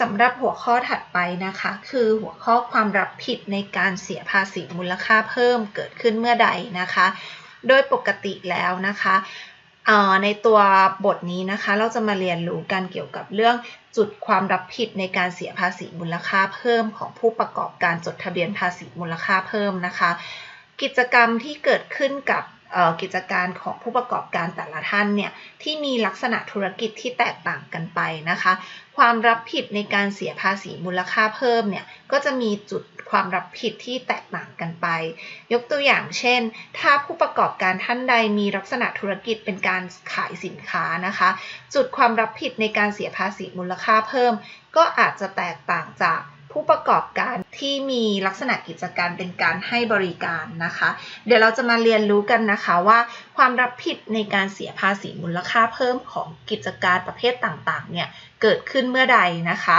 สำหรับหัวข้อถัดไปนะคะ คือหัวข้อความรับผิดในการเสียภาษีมูลค่าเพิ่มเกิดขึ้นเมื่อใดนะคะ โดยปกติแล้วนะคะในตัวบทนี้นะคะ เราจะมาเรียนรู้กันเกี่ยวกับเรื่องจุดความรับผิดในการเสียภาษีมูลค่าเพิ่มของผู้ประกอบการจดทะเบียนภาษีมูลค่าเพิ่มนะคะ กิจกรรมที่เกิดขึ้นกับ กิจการของผู้ประกอบการแต่ละท่านเนี่ยที่มีลักษณะธุรกิจที่แตกต่างกันไปนะคะ ความรับผิดในการเสียภาษีมูลค่าเพิ่มเนี่ยก็จะมีจุดความรับผิดที่แตกต่างกันไป ยกตัวอย่างเช่น ถ้าผู้ประกอบการท่านใดมีลักษณะธุรกิจเป็นการขายสินค้านะคะ จุดความรับผิดในการเสียภาษีมูลค่าเพิ่ม ก็อาจจะแตกต่างจาก ผู้ประกอบการที่มีลักษณะกิจการเป็นการให้บริการนะคะ เดี๋ยวเราจะมาเรียนรู้กันนะคะว่า ความรับผิดในการเสียภาษีมูลค่าเพิ่มของกิจการประเภทต่างๆเนี่ยเกิดขึ้นเมื่อใดนะคะ